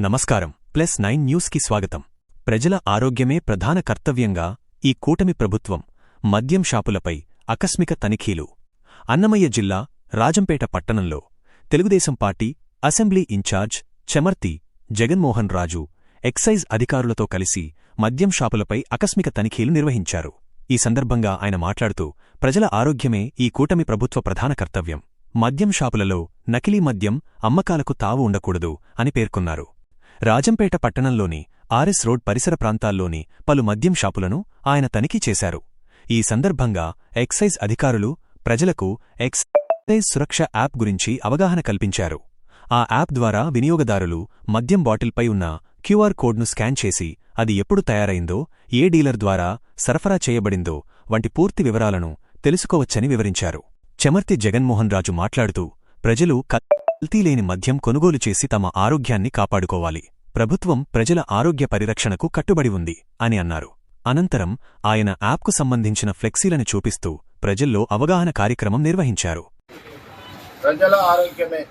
నమస్కారం. Plus nine న్యూస్కి స్వాగతం. ప్రజల ఆరోగ్యమే ప్రధాన కర్తవ్యంగా ఈ కూటమి ప్రభుత్వం మద్యం షాపులపై ఆకస్మిక తనిఖీలు. అన్నమయ్య జిల్లా రాజంపేట పట్టణంలో Telugu Desam party assembly in-charge Chemarthi Jaganmohan Raju excise అధికారులతో కలిసి మద్యం షాపులపై ఆకస్మిక తనిఖీలు నిర్వహించారు. ఈ సందర్భంగా ఆయన మాట్లాడుతూ ప్రజల ఆరోగ్యమే ఈ కూటమి ప్రభుత్వ ప్రధాన కర్తవ్యం. మద్యం షాపులలో నకిలీ మద్యం అమ్మకాలకు తావు ఉండకూడదు అని పేర్కొన్నారు. రాజంపేట పట్టణంలోని ఆర్ఎస్ రోడ్ పరిసర ప్రాంతాల్లోని పలు మద్యం షాపులను ఆయన తనిఖీ చేశారు. ఈ సందర్భంగా ఎక్సైజ్ అధికారులు ప్రజలకు ఎక్సైజ్ సురక్ష యాప్ గురించి అవగాహన కల్పించారు. ఆ యాప్ ద్వారా వినియోగదారులు మద్యం బాటిల్పై ఉన్న క్యూఆర్ కోడ్ను స్కాన్ చేసి అది ఎప్పుడు తయారైందో ఏ డీలర్ ద్వారా సరఫరా చేయబడిందో వంటి పూర్తి వివరాలను తెలుసుకోవచ్చని వివరించారు. చెమర్తి జగన్మోహన్ రాజు మాట్లాడుతూ ప్రజలు కల్తీలేని మద్యం కొనుగోలు చేసి తమ ఆరోగ్యాన్ని కాపాడుకోవాలి. ప్రభుత్వం ప్రజల ఆరోగ్య పరిరక్షణకు కట్టుబడి ఉంది అని అన్నారు. అనంతరం ఆయన యాప్కు సంబంధించిన ఫ్లెక్సీలను చూపిస్తూ ప్రజల్లో అవగాహన కార్యక్రమం నిర్వహించారు. ప్రజల ఆరోగ్యమే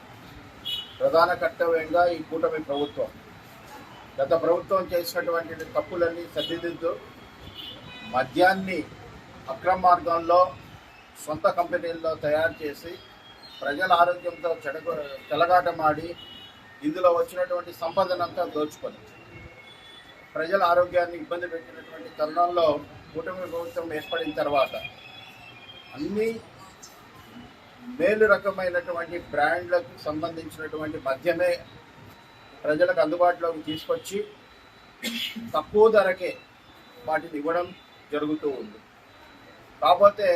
ప్రధాన కర్తవ్యంగా ఈ కూటమి ప్రభుత్వం. గత ప్రభుత్వం చేసినటువంటి తప్పులన్నీ సరిదిద్దు మద్యాన్ని అక్రమ మార్గంలో సొంత కంపెనీల్లో తయారు చేసి ప్రజల ఆరోగ్యంతో చెడగ చెలగాటమాడి ఇందులో వచ్చినటువంటి సంపదనంతా దోచుకొని ప్రజల ఆరోగ్యాన్ని ఇబ్బంది పెట్టినటువంటి తరుణంలో కూటమి ప్రభుత్వం ఏర్పడిన తర్వాత అన్ని మేలు రకమైనటువంటి బ్రాండ్లకు సంబంధించినటువంటి మద్యమే ప్రజలకు అందుబాటులోకి తీసుకొచ్చి తక్కువ ధరకే వాటిని ఇవ్వడం జరుగుతూ ఉంది. కాకపోతే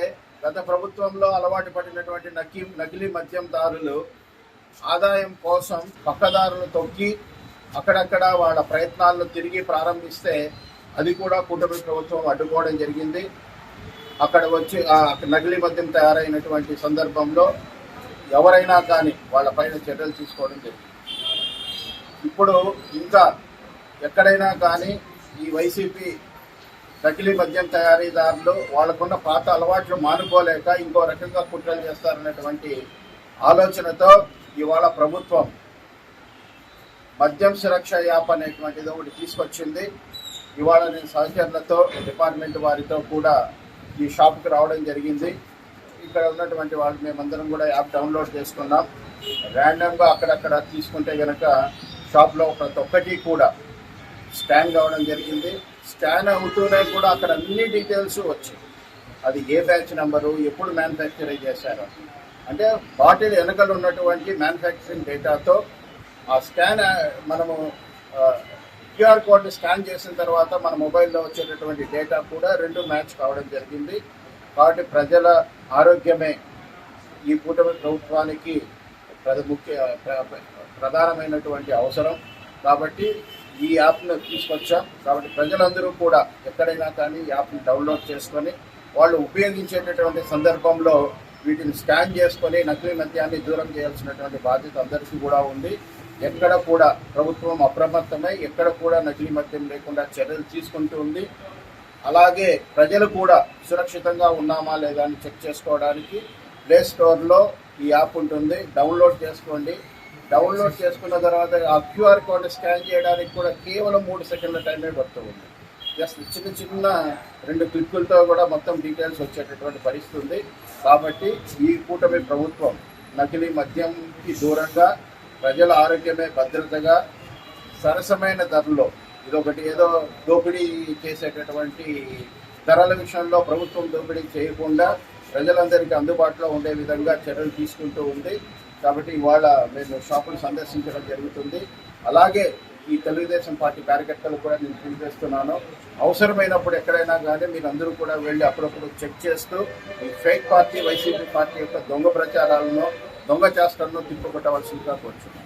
గత ప్రభుత్వంలో అలవాటు పడినటువంటి నకి నకిలీ మద్యందారులు ఆదాయం కోసం పక్కదారులు తొక్కి అక్కడక్కడ వాళ్ళ ప్రయత్నాలను తిరిగి ప్రారంభిస్తే అది కూడా కూటమి ప్రభుత్వం అడ్డుకోవడం జరిగింది. అక్కడ వచ్చి నకిలీ మద్యం తయారైనటువంటి సందర్భంలో ఎవరైనా కానీ వాళ్ళ పైన చర్యలు తీసుకోవడం జరిగింది. ఇప్పుడు ఇంకా ఎక్కడైనా కానీ ఈ వైసీపీ నకిలీ మద్యం తయారీదారులు వాళ్ళకున్న పాత అలవాట్లు మానుకోలేక ఇంకో రకంగా కుట్రలు చేస్తారనేటువంటి ఆలోచనతో ఇవాళ ప్రభుత్వం మద్యం సురక్ష యాప్ అనేటువంటిది ఒకటి తీసుకొచ్చింది. ఇవాళ నేను సహచరులతో డిపార్ట్మెంట్ వారితో కూడా ఈ షాప్కి రావడం జరిగింది. ఇక్కడ ఉన్నటువంటి వాళ్ళు మేమందరం కూడా యాప్ డౌన్లోడ్ చేసుకున్నాం. ర్యాండమ్గా అక్కడక్కడ తీసుకుంటే కనుక షాప్లో ప్రతి ఒక్కటి కూడా స్కాన్ కావడం జరిగింది. స్కాన్ అవుతూనే కూడా అక్కడ అన్ని డీటెయిల్స్ వచ్చాయి. అది ఏ బ్యాచ్ నెంబరు ఎప్పుడు మ్యానుఫ్యాక్చరింగ్ చేశారు. అంటే బాటిల్ వెనకలు ఉన్నటువంటి మ్యానుఫ్యాక్చరింగ్ డేటాతో ఆ స్కాన్ మనము క్యూఆర్ కోడ్ స్కాన్ చేసిన తర్వాత మన మొబైల్లో వచ్చేటటువంటి డేటా కూడా రెండు మ్యాచ్ కావడం జరిగింది. కాబట్టి ప్రజల ఆరోగ్యమే ఈ కూటమి ప్రభుత్వానికి ప్రధ ముఖ్య ప్రధానమైనటువంటి అవసరం. కాబట్టి ఈ యాప్ను తీసుకొచ్చాం? కాబట్టి ప్రజలందరూ కూడా ఎక్కడైనా కానీ యాప్ని డౌన్లోడ్ చేసుకొని వాళ్ళు ఉపయోగించేటటువంటి సందర్భంలో వీటిని స్కాన్ చేసుకొని నకిలీ మద్యాన్ని దూరం చేయాల్సినటువంటి బాధ్యత అందరికీ కూడా ఉంది. ఎక్కడ కూడా ప్రభుత్వం అప్రమత్తమై ఎక్కడ కూడా నకిలీ మద్యం లేకుండా చర్యలు తీసుకుంటూ ఉంది. అలాగే ప్రజలు కూడా సురక్షితంగా ఉన్నామా లేదా అని చెక్ చేసుకోవడానికి ప్లే స్టోర్లో ఈ యాప్ ఉంటుంది. డౌన్లోడ్ చేసుకోండి. డౌన్లోడ్ చేసుకున్న తర్వాత ఆ క్యూఆర్ కోడ్ స్కాన్ చేయడానికి కూడా కేవలం మూడు సెకండ్ల టైమే పడుతుంది జస్ట్ చిన్న చిన్న రెండు క్లిక్కులతో కూడా మొత్తం డీటెయిల్స్ వచ్చేటటువంటి పరిస్థితి ఉంది. కాబట్టి ఈ కూటమి ప్రభుత్వం నకిలీ మద్యంకి దూరంగా ప్రజల ఆరోగ్యమే భద్రతగా సరసమైన ధరలో ఇదొకటి ఏదో దోపిడీ చేసేటటువంటి ధరల విషయంలో ప్రభుత్వం దోపిడీ చేయకుండా ప్రజలందరికీ అందుబాటులో ఉండే విధంగా చర్యలు తీసుకుంటూ ఉంది. కాబట్టి ఇవాళ మేము షాపులు సందర్శించడం జరుగుతుంది. అలాగే ఈ తెలుగుదేశం పార్టీ కార్యకర్తలు కూడా నేను పిలిపిస్తున్నాను అవసరమైనప్పుడు ఎక్కడైనా కానీ మీరు అందరూ కూడా వెళ్ళి అప్పుడప్పుడు చెక్ చేస్తూ ఈ ఫేక్ పార్టీ వైసీపీ పార్టీ యొక్క దొంగ ప్రచారాలను దొంగ చేష్టలను తిప్పుకొట్టవలసిందిగా కోరుచున్నాను.